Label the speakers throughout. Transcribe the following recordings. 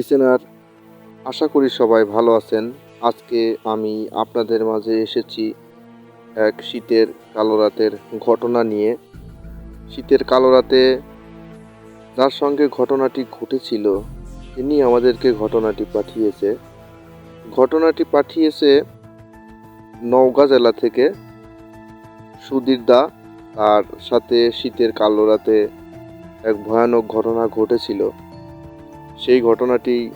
Speaker 1: Listener আশা করি সবাই ভালো আছেন। আজকে আমি আপনাদের মাঝে এসেছি এক শীতের কালো রাতের ঘটনা নিয়ে। শীতের কালো রাতে যার সঙ্গে ঘটনাটি ঘটেছিল, তিনি আমাদেরকে ঘটনাটি পাঠিয়েছে। ঘটনাটি পাঠিয়েছে নওগাঁ জেলা থেকে সুধীর দা। তার সাথে শীতের কালো রাতে এক ভয়ানক ঘটনা ঘটেছিল। সেই ঘটনাটি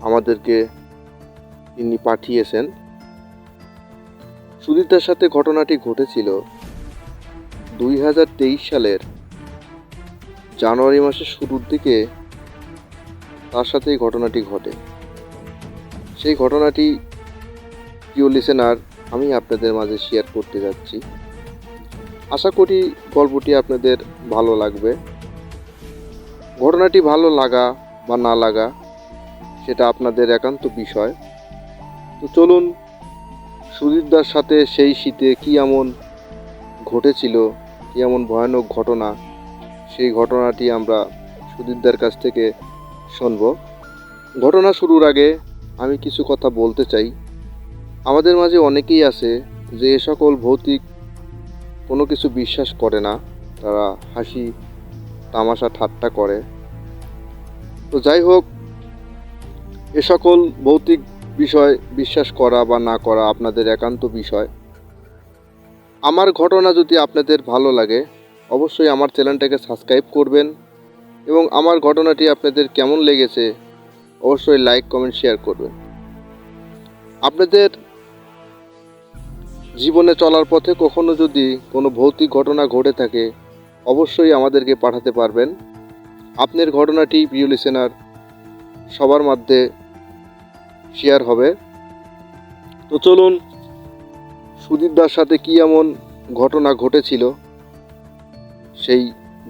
Speaker 1: আমাদেরকে তিনি পাঠিয়েছেন। সুদীপদার সাথে ঘটনাটি ঘটেছিল দুই হাজার তেইশ সালের জানুয়ারি মাসের শুরুর দিকে তার সাথে এই ঘটনাটি ঘটে। সেই ঘটনাটি প্রিয় লিসেনার আমি আপনাদের মাঝে শেয়ার করতে যাচ্ছি। আশা করি গল্পটি আপনাদের ভালো লাগবে। ঘটনাটি ভালো লাগা বা না লাগা, সেটা আপনাদের একান্ত বিষয়। তো চলুন সুদীপদার সাথে সেই শীতে কী এমন ঘটেছিল, কী এমন ভয়ানক ঘটনা, সেই ঘটনাটি আমরা সুদীপদার কাছ থেকে শুনব। ঘটনা শুরুর আগে আমি কিছু কথা বলতে চাই। আমাদের মাঝে অনেকেই আছে যে এ সকল ভৌতিক কোনো কিছু বিশ্বাস করে না। তারা হাসি, তামাশা, ঠাট্টা করে। তো যাই হোক, এ সকল ভৌতিক বিষয় বিশ্বাস করা বা না করা আপনাদের একান্ত বিষয়। আমার ঘটনা যদি আপনাদের ভালো লাগে, অবশ্যই আমার চ্যানেলটাকে সাবস্ক্রাইব করবেন এবং আমার ঘটনাটি আপনাদের কেমন লেগেছে, অবশ্যই লাইক, কমেন্ট, শেয়ার করবেন। আপনাদের জীবনে চলার পথে কখনো যদি কোনো ভৌতিক ঘটনা ঘটে থাকে, অবশ্যই আমাদেরকে পাঠাতে পারবেন। আপনার ঘটনাটি প্রিয় লিসেনার সবার মধ্যে শেয়ার হবে। তো চলুন সুদীপদার সাথে কী এমন ঘটনা ঘটেছিল? সেই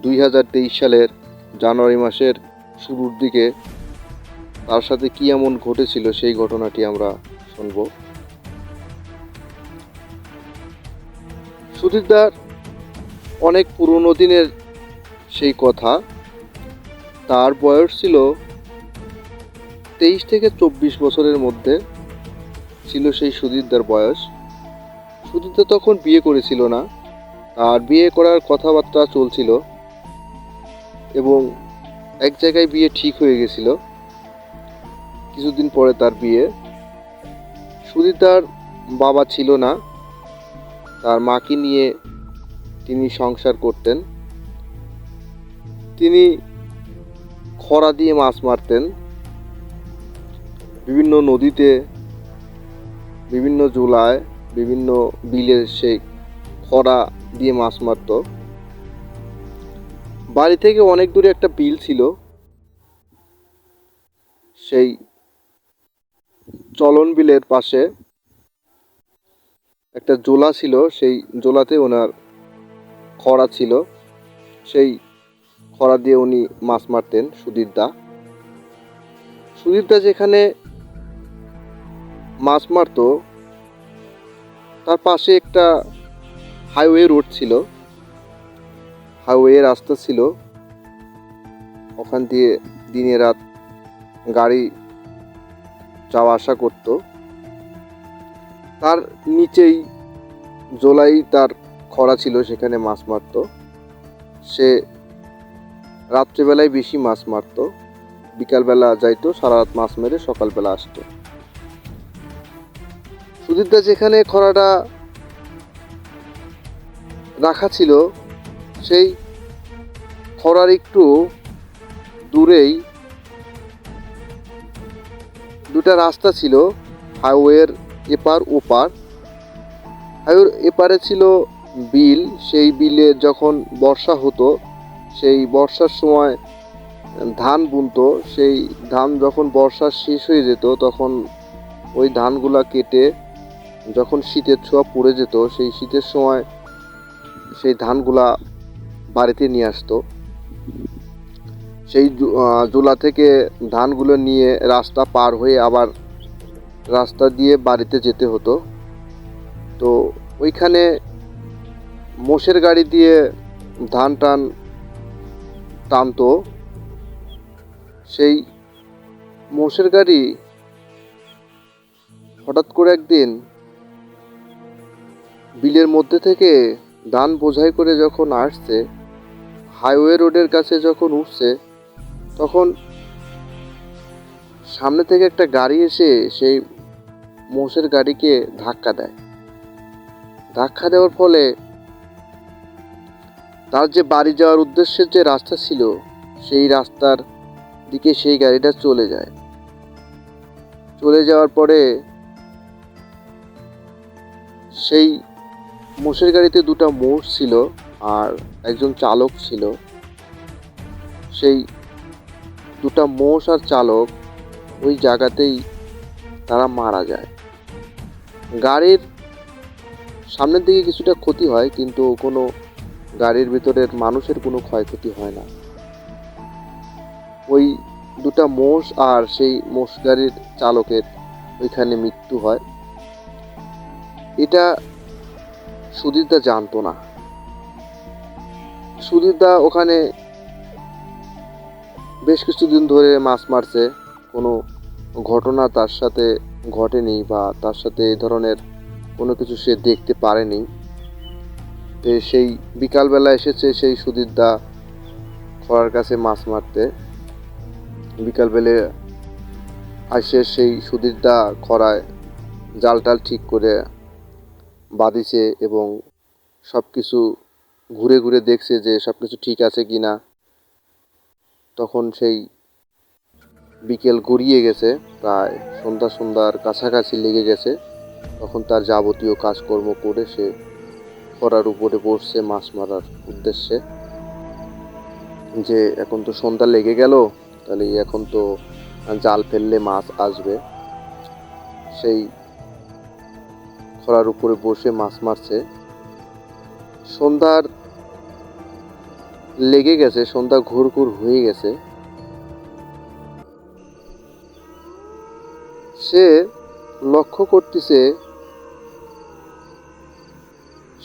Speaker 1: দুই হাজার তেইশ সালের জানুয়ারি মাসের শুরুর দিকে তার সাথে কী এমন ঘটেছিল সেই ঘটনাটি আমরা শুনব। সুদীপদার অনেক পুরনো দিনের সেই কথা। তার বয়স ছিল তেইশ থেকে চব্বিশ বছরের মধ্যে। ছিল সেই সুদীপদার বয়স। সুদীপদা তখন বিয়ে করেছিল না। আর বিয়ে করার কথাবার্তা চলছিল এবং এক জায়গায় বিয়ে ঠিক হয়ে গেছিল। কিছুদিন পরে তার বিয়ে। সুদীপদার বাবা ছিল না। তার মাকে নিয়ে তিনি সংসার করতেন। তিনি খরা দিয়ে মাছ মারতেন। বিভিন্ন নদীতে, বিভিন্ন জোলায়, বিভিন্ন বিলের সেই খরা দিয়ে মাছ মারত। বাড়ি থেকে অনেক দূরে একটা বিল ছিল। সেই চলন বিলের পাশে একটা জোলা ছিল। সেই জোলাতে ওনার খরা ছিল। সেই খরা দিয়ে উনি মাছ মারতেন সুধীর দা দা যেখানে মাছ মারতো, তার পাশে একটা হাইওয়ে রোড ছিল। হাইওয়ে রাস্তা ছিল। ওখান দিয়ে দিনে রাত গাড়ি যাওয়া আসা করত। তার নিচেই জোলাই তার খরা ছিল, সেখানে মাছ মারত। সে রাত্রেবেলায় বেশি মাছ মারত। বিকালবেলা যাইতো সারা রাত মাছ মেরে সকালবেলা আসতো। সুদীপদা যেখানে খরাটা রাখা ছিল, সেই খরার একটু দূরেই দুটা রাস্তা ছিল, হাইওয়ের এপার ওপার। হাইওয়ের এপারে ছিল বিল, সেই বিলে যখন বর্ষা হতো সেই বর্ষার সময় ধান বুনতো, সেই ধান যখন বর্ষা শেষ হয়ে যেত, তখন ওই ধানগুলা কেটে যখন শীতের ছোঁয়া পড়ে যেত, সেই শীতের সময় সেই ধানগুলা বাড়িতে নিয়ে আসতো। সেই জোলা থেকে ধানগুলো নিয়ে রাস্তা পার হয়ে আবার রাস্তা দিয়ে বাড়িতে যেতে হতো। তো ওইখানে মোষের গাড়ি দিয়ে ধান টান টানতো সেই মোষের গাড়ি হঠাৎ করে একদিন বিলের মধ্যে থেকে ধান বোঝাই করে যখন আসছে, হাইওয়ে রোডের কাছে যখন উঠছে, তখন সামনে থেকে একটা গাড়ি এসে সেই মোষের গাড়িকে ধাক্কা দেয়। ধাক্কা দেওয়ার ফলে তার যে বাড়ি যাওয়ার উদ্দেশ্যে যে রাস্তা ছিল, সেই রাস্তার দিকে সেই গাড়িটা চলে যায়। চলে যাওয়ার পরে সেই মোষের গাড়িতে দুটো মোষ ছিল আর একজন চালক ছিল। সেই দুটো মোষ আর চালক ওই জায়গাতেই তারা মারা যায়। গাড়ির সামনের দিকে কিছুটা ক্ষতি হয়, কিন্তু কোনো গাড়ির ভিতরের মানুষের কোনো ক্ষয়ক্ষতি হয় না। ওই দুটা মোষ আর সেই মোষ গাড়ির চালকের ওইখানে মৃত্যু হয়। এটা সুধীরদা জানতো না। সুধীরদা ওখানে বেশ কিছুদিন ধরে মাছ মারছে। কোনো ঘটনা তার সাথে ঘটেনি বা তার সাথে এই ধরনের কোনো কিছু সে দেখতে পারেনি। তো সেই বিকালবেলা এসেছে সেই সুধীরদা খরার কাছে মাছ মারতে। বিকালবেলে আসে সেই সুধীরদা খরায় জাল টাল ঠিক করে বাঁধিছে এবং সব কিছু ঘুরে ঘুরে দেখছে যে সব কিছু ঠিক আছে কি না তখন সেই বিকেল গড়িয়ে গেছে, প্রায় সন্ধ্যা সন্ধ্যার কাছাকাছি লেগে গেছে। তখন তার যাবতীয় কাজকর্ম করে সে খরার উপরে বসছে মাছ মারার উদ্দেশ্যে। যে এখন তো সন্ধ্যা লেগে গেল, তাহলে এখন তো জাল ফেললে মাছ আসবে। সেই খরার উপরে বসে মাছ মারছে। সন্ধ্যার লেগে গেছে, সন্ধ্যা ঘুর ঘুর হয়ে গেছে। সে লক্ষ্য করতেছে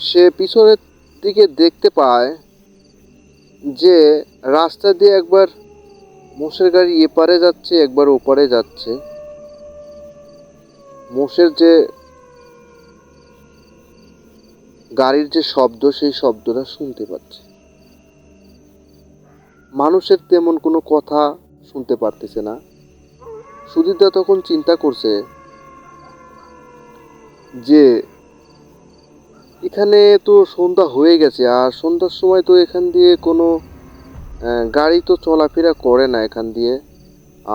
Speaker 1: সে পিছনের দিকে দেখতে পায় যে রাস্তা দিয়ে একবার মোষের গাড়ি এপারে যাচ্ছে, একবার ওপারে যাচ্ছে। মোষের যে গাড়ির যে শব্দ, সেই শব্দটা শুনতে পাচ্ছে। মানুষের তেমন কোনো কথা শুনতে পারতেছে না। সুধীরদা তখন চিন্তা করছে যে এখানে তো সন্ধ্যা হয়ে গেছে, আর সন্ধ্যার সময় তো এখান দিয়ে কোনো গাড়ি তো চলাফেরা করে না এখান দিয়ে।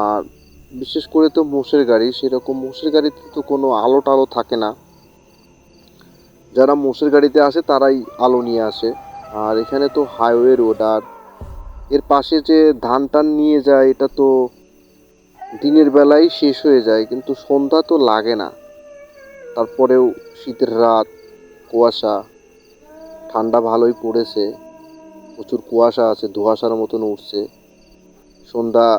Speaker 1: আর বিশেষ করে তো মোষের গাড়ি, সেরকম মোষের গাড়িতে তো কোনো আলো টালো থাকে না। যারা মোষের গাড়িতে আসে তারাই আলো নিয়ে আসে। আর এখানে তো হাইওয়ে রোড আর এর পাশে যে ধান টান নিয়ে যায়, এটা তো দিনের বেলায় শেষ হয়ে যায়, কিন্তু সন্ধ্যা তো লাগে না। তারপরেও শীতের রাত কুয়াশা, ঠান্ডা ভালোই পড়েছে, প্রচুর কুয়াশা আছে, ধোঁয়াশার মতন উঠছে। সন্ধ্যা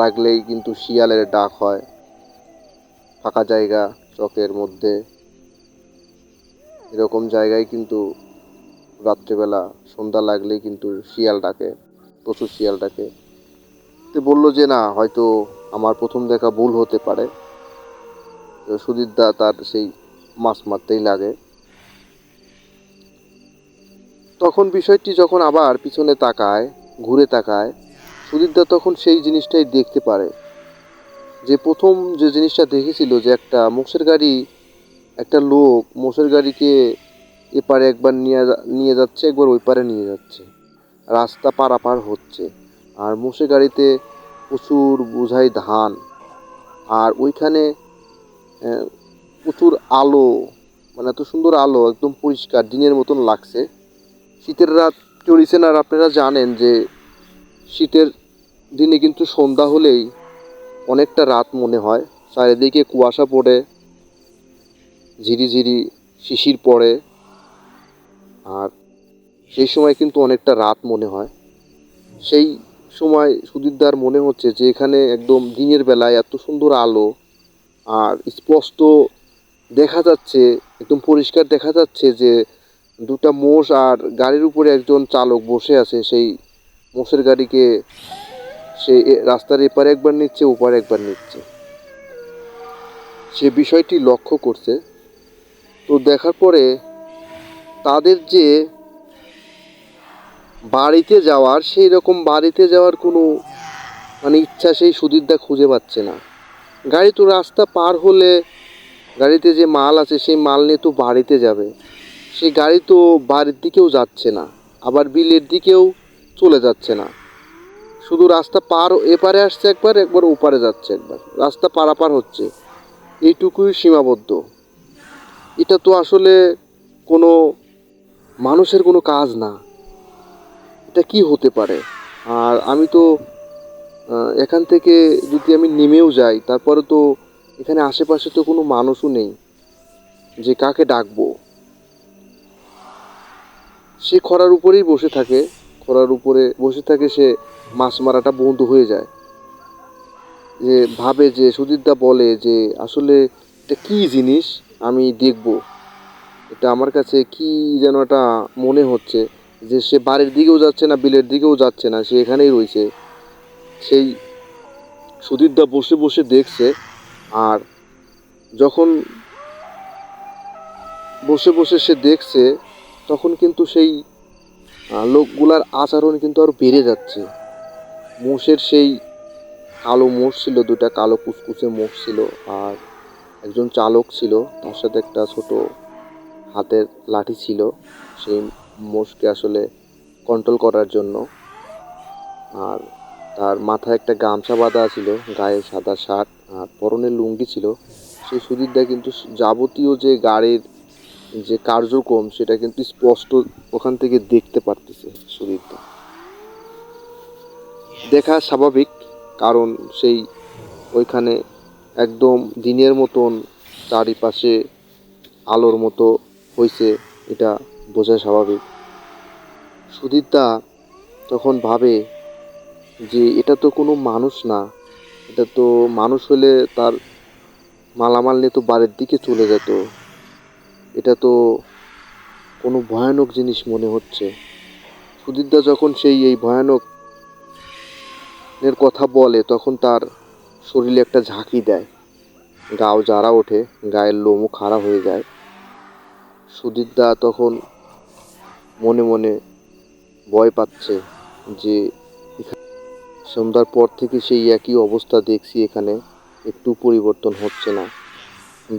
Speaker 1: লাগলেই কিন্তু শিয়ালের ডাক হয়, ফাঁকা জায়গা, চকের মধ্যে। এরকম জায়গায় কিন্তু রাত্রেবেলা সন্ধ্যা লাগলেই কিন্তু শিয়াল ডাকে, প্রচুর শিয়াল ডাকে। তো বলল যে, না, হয়তো আমার প্রথম দেখা ভুল হতে পারে। তো সুদীরদা তার সেই মাছ মারতেই লাগে। তখন বিষয়টি যখন আবার পিছনে তাকায়, ঘুরে তাকায় সুদীরদা তখন সেই জিনিসটাই দেখতে পারে। যে প্রথম যে জিনিসটা দেখেছিল যে একটা মোষের গাড়ি, একটা লোক মোষের গাড়িকে এপারে একবার নিয়ে নিয়ে যাচ্ছে, একবার ওই পারে নিয়ে যাচ্ছে। রাস্তা পারাপার হচ্ছে। আর মোষের গাড়িতে প্রচুর বোঝাই ধান। আর ওইখানে প্রচুর আলো মানে এত সুন্দর আলো, একদম পরিষ্কার, দিনের মতন লাগছে। শীতের রাত চড়িয়েছেন আর আপনারা জানেন যে শীতের দিনে কিন্তু সন্ধ্যা হলেই অনেকটা রাত মনে হয়। চারিদিকে কুয়াশা পড়ে ঝিরিঝিরি শিশির পড়ে, আর সেই সময় কিন্তু অনেকটা রাত মনে হয়। সেই সময় সুদীরদার মনে হচ্ছে যে এখানে একদম দিনের বেলায় এত সুন্দর আলো, আর স্পষ্ট দেখা যাচ্ছে, একদম পরিষ্কার দেখা যাচ্ছে যে দুটা মোষ আর গাড়ির উপরে একজন চালক বসে আছে, সেই মোষের গাড়িকে সে রাস্তার এপারে একবার নিচ্ছে, ওপারে একবার নিচ্ছে। সে বিষয়টি লক্ষ্য করছে। তো দেখার পরে তাদের যে বাড়িতে যাওয়ার, সেই রকম বাড়িতে যাওয়ার কোনো মানে ইচ্ছা সেই সুদীরদা খুঁজে পাচ্ছে না। গাড়ি তো রাস্তা পার হলে গাড়িতে যে মাল আছে, সেই মাল নিয়ে তো বাড়িতে যাবে। সেই গাড়ি তো বাড়ির দিকেও যাচ্ছে না, আবার বিলের দিকেও চলে যাচ্ছে না। শুধু রাস্তা পার এপারে আসছে একবার একবার ওপারে যাচ্ছে একবার। রাস্তা পারাপার হচ্ছে। এইটুকুই সীমাবদ্ধ। এটা তো আসলে কোনো মানুষের কোনো কাজ না। এটা কি হতে পারে? আর আমি তো এখান থেকে যদি আমি নেমেও যাই, তারপরে তো এখানে আশেপাশে তো কোনো মানুষও নেই। যে কাকে ডাকবো? সে খরার উপরেই বসে থাকে। খরার উপরে বসে থাকে সে মাছ মারাটা বন্ধ হয়ে যায়। যে ভাবে যে সুদীপদা বলে যে, আসলে এটা কী জিনিস? আমি দেখব। এটা আমার কাছে কি যেন একটা মনে হচ্ছে যে, সে বাড়ির দিকেও যাচ্ছে না, বিলের দিকেও যাচ্ছে না, সে এখানেই রয়েছে। সেই সুদীপদা বসে বসে দেখছে আর যখন বসে বসে সে দেখছে, তখন কিন্তু সেই লোকগুলার আচরণ কিন্তু আরও বেড়ে যাচ্ছে। মোষের সেই কালো মোষ ছিল দুটা কালো কুচকুচে মোষ ছিল আর একজন চালক ছিল, তার সাথে একটা ছোট হাতের লাঠি ছিল, সেই মোষকে আসলে কন্ট্রোল করার জন্য। আর তার মাথায় একটা গামছা বাঁধা ছিল, গায়ে সাদা শার্ট। আর পরনে লুঙ্গি ছিল। সেই সুদীরদা কিন্তু যাবতীয় যে গাড়ির যে কার্যক্রম, সেটা কিন্তু স্পষ্ট ওখান থেকে দেখতে পারতেছে সুদীরদা দেখা স্বাভাবিক, কারণ সেই ওইখানে একদম দিনের মতন চারিপাশে আলোর মতো হয়েছে এটা বোঝা স্বাভাবিক। সুদীরদা তখন ভাবে যে, এটা তো কোনো মানুষ না। এটা তো মানুষ হলে তার মালামাল নিয়ে তো বাড়ির দিকে চলে যেত। এটা তো কোনো ভয়ানক জিনিস মনে হচ্ছে। সুদীপদা যখন সেই এই ভয়ানক এর কথা বলে, তখন তার শরীরে একটা ঝাঁকি দেয়। গাও জারা ওঠে, গায়ের লোমও খাড়া হয়ে যায়। সুদীপদা তখন মনে মনে ভয় পাচ্ছে যে সন্ধ্যার পর থেকে সেই একই অবস্থা দেখছি এখানে। একটু পরিবর্তন হচ্ছে না।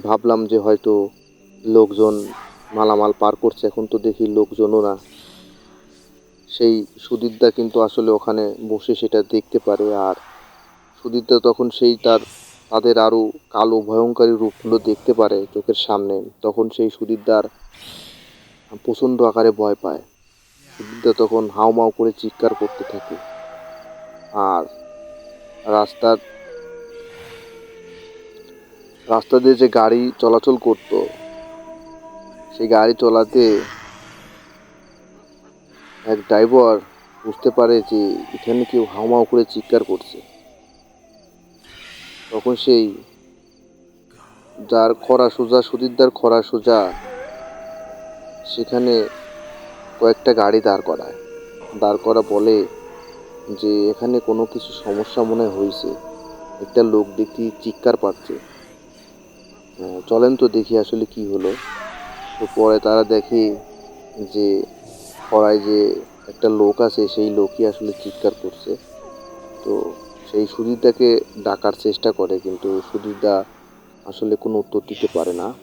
Speaker 1: ভাবলাম যে হয়তো লোকজন মালামাল পার করছে, এখন তো দেখি লোকজনও না। সেই সুদীপদা কিন্তু আসলে ওখানে বসে সেটা দেখতে পারে আর সুদীপদা তখন সেই তার, তাদের আরও কালো ভয়ঙ্করী রূপগুলো দেখতে পারে চোখের সামনে। তখন সেই সুদীপদার প্রচণ্ড আকারে ভয় পায়। সুদীপদা তখন হাউমাউ করে চিৎকার করতে থাকে। আর রাস্তার রাস্তা দিয়ে যে গাড়ি চলাচল করতো, সেই গাড়ি চলাতে এক ড্রাইভার বুঝতে পারে যে এখানে কেউ হাউমাউ করে চিৎকার করছে। তখন সেই যার খরা সোজা সুদীরদার খরা সোজা, সেখানে কয়েকটা গাড়ি দাঁড় করায়। দাঁড় করা বলে যে এখানে কোনো কিছু সমস্যা মনে হয় হয়েছে। একটা লোক দেখি চিৎকার পাচ্ছে। চলেন তো দেখি আসলে কি হলো। তো পরে তারা দেখে যে, পড়ায় যে একটা লোক আছে, সেই লোকই আসলে চিৎকার করছে। তো সেই সুদীরদাকে ডাকার চেষ্টা করে, কিন্তু সুদীরদা আসলে কোনো উত্তর দিতে পারে না।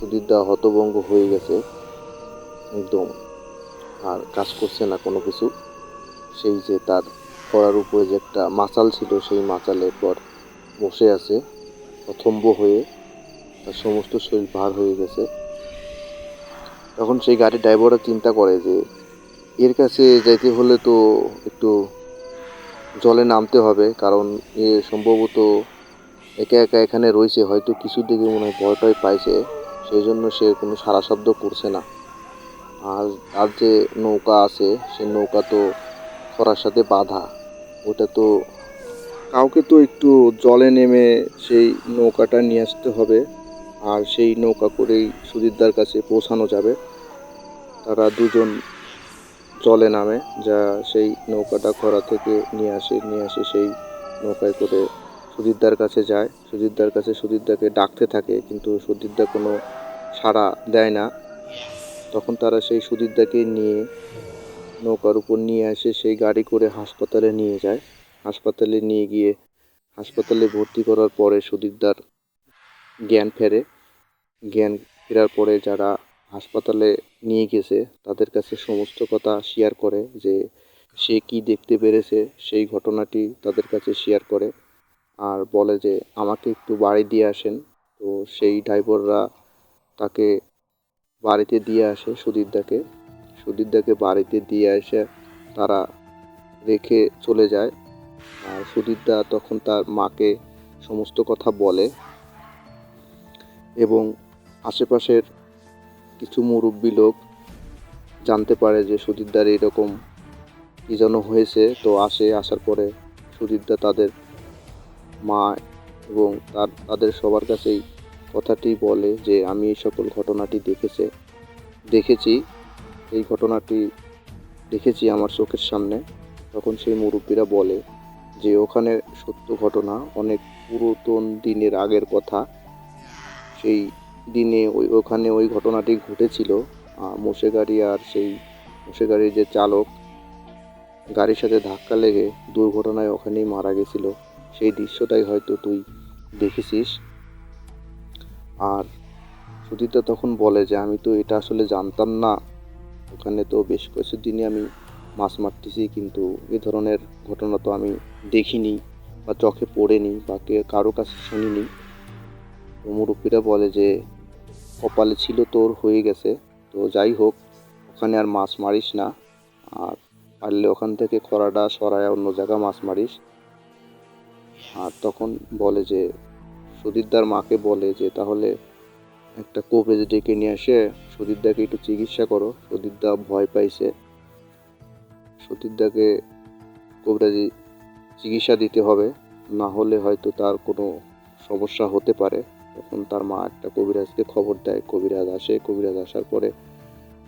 Speaker 1: সুদীরদা হতভঙ্গ হয়ে গেছে। একদম আর কাজ করছে না কোনো কিছু। সেই যে তার করার উপরে যে একটা মাচাল ছিল, সেই মাচালের পর বসে আছে, অথম্ব হয়ে তার সমস্ত শরীর ভার হয়ে গেছে। তখন সেই গাড়ির ড্রাইভাররা চিন্তা করে যে, এর কাছে যাইতে হলে তো একটু জলে নামতে হবে, কারণ এ সম্ভবত একা একা এখানে রয়েছে, হয়তো কিছু দিকে মনে হয় ভয় টয় পাইছে, সেই জন্য সে কোনো সারা শব্দ করছে না। আর আর যে নৌকা আছে, সেই নৌকা তো খরার সাথে বাঁধা। ওটা তো কাউকে তো একটু জলে নেমে সেই নৌকাটা নিয়ে আসতে হবে। আর সেই নৌকা করেই সুদীপদার কাছে পৌঁছানো যাবে। তারা দুজন জলে নামে, যা সেই নৌকাটা খরা থেকে নিয়ে আসে নিয়ে আসে সেই নৌকায় করে সুধীরদার কাছে যায়। সুধীরদার কাছে সুধীরদাকে ডাকতে থাকে, কিন্তু সুধীরদা কোনো সাড়া দেয় না। তখন তারা সেই সুধীরদাকে নিয়ে নৌকার উপর নিয়ে আসে, সেই গাড়ি করে হাসপাতালে নিয়ে যায়। হাসপাতালে নিয়ে গিয়ে হাসপাতালে ভর্তি করার পরে সুধীরদার জ্ঞান ফেরে। জ্ঞান ফেরার পরে যারা হাসপাতালে নিয়ে গেছে, তাদের কাছে সমস্ত কথা শেয়ার করে যে, সে কি দেখতে পেরেছে, সেই ঘটনাটি তাদের কাছে শেয়ার করে। আর বলে যে, আমাকে একটু বাড়ি দিয়ে আসেন। তো সেই ড্রাইভাররা তাকে বাড়িতে দিয়ে আসে সুধীরদাকে সুধীরদাকে বাড়িতে দিয়ে এসে তারা রেখে চলে যায়। আর সুধীরদা তখন তার মাকে সমস্ত কথা বলে এবং আশেপাশের কিছু মুরব্বী লোক জানতে পারে যে সুধীরদার এরকম কী যেন হয়েছে। তো আসে, আসার পরে সুধীরদা তাদের মা এবং তার, তাদের সবার কাছেই কথাটি বলে যে, আমি এই সকল ঘটনাটি দেখেছে, দেখেছি। এই ঘটনাটি দেখেছি আমার চোখের সামনে। তখন সেই মুরব্বীরা বলে যে, ওখানে সত্য ঘটনা, অনেক পুরাতন দিনের আগের কথা। সেই দিনে ওই, ওখানে ওই ঘটনাটি ঘটেছিল। মোষে গাড়ি আর সেই মোষে গাড়ির যে চালক, গাড়ির সাথে ধাক্কা লেগে দুর্ঘটনায় ওখানেই মারা গেছিল। সেই দৃশ্যটাই হয়তো তুই দেখেছিস। আর সুদীতা তখন বলে যে, আমি তো এটা আসলে জানতাম না। ওখানে তো বেশ কিছু দিনে আমি মাছ মারতেছি, কিন্তু এ ধরনের ঘটনা তো আমি দেখিনি বা চোখে পড়েনি বা কে কারও কাছে শুনিনি। তো মুরব্বীরা বলে যে, কপালে ছিল তোর হয়ে গেছে, তো যাই হোক, ওখানে আর মাছ মারিস না। আর পারলে ওখান থেকে খরাটা সরায় অন্য জায়গা মাছ মারিস। আর তখন বলে যে সুদীরদার মাকে বলে যে, তাহলে একটা কোভেজ ডেকে নিয়ে আসে সুদীরদাকে একটু চিকিৎসা করো। সুদীরদা ভয় পাইছে। সুদীরদাকে কবিরাজি চিকিৎসা দিতে হবে, না হলে হয়তো তার কোনো সমস্যা হতে পারে। তখন তার মা একটা কবিরাজকে খবর দেয়। কবিরাজ আসে। কবিরাজ আসার পরে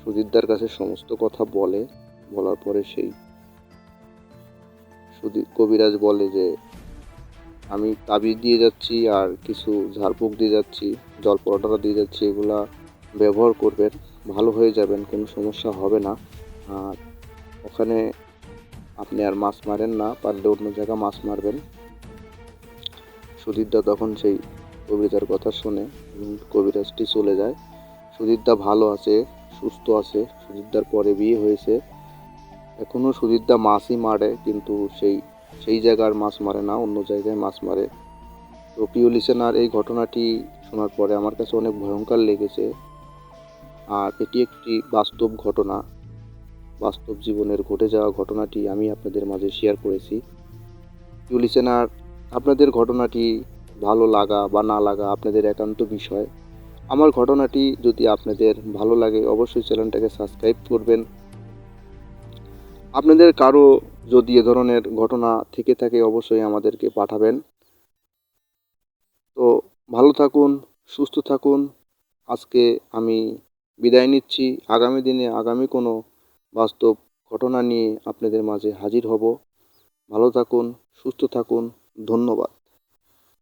Speaker 1: সুদীরদার কাছে সমস্ত কথা বলে। বলার পরে সেই সুদীর কবিরাজ বলে যে আমি তাবিজ দিয়ে যাচ্ছি আর কিছু ঝাড়ফুঁক দিয়ে যাচ্ছি, জল পরোটা দিয়ে যাচ্ছি, এগুলা ব্যবহার করবেন, ভালো হয়ে যাবেন, কোনো সমস্যা হবে না। আর ওখানে আপনি আর মাছ মারেন না, পারলে অন্য জায়গায় মাছ মারবেন। সুদীরদা তখন সেই কবিতার কথা শুনে কবিরাজটি চলে যায়। সুদীরদা ভালো আছে, সুস্থ আছে সুদীরদার পরে বিয়ে হয়েছে। এখনও সুদীরদা মাছই মারে, কিন্তু সেই সেই জায়গার মাছ মারে না, অন্য জায়গায় মাছ মারে। তো প্রিয় লিসেনার এই ঘটনাটি শোনার পরে আমার কাছে অনেক ভয়ঙ্কর লেগেছে। আর এটি একটি বাস্তব ঘটনা, বাস্তব জীবনের ঘটে যাওয়া ঘটনাটি আমি আপনাদের মাঝে শেয়ার করেছি। প্রিয় লিসেনার আপনাদের ঘটনাটি ভালো লাগা বা না লাগা আপনাদের একান্ত বিষয়। আমার ঘটনাটি যদি আপনাদের ভালো লাগে, অবশ্যই চ্যানেলটাকে সাবস্ক্রাইব করবেন। আপনাদের কারও যদি এ ধরনের ঘটনা থেকে থাকে, অবশ্যই আমাদেরকে পাঠাবেন। তো ভালো থাকুন, সুস্থ থাকুন। আজকে আমি বিদায় নিচ্ছি। আগামী দিনে আগামী কোনো বাস্তব ঘটনা নিয়ে আপনাদের মাঝে হাজির হব। ভালো থাকুন, সুস্থ থাকুন। ধন্যবাদ।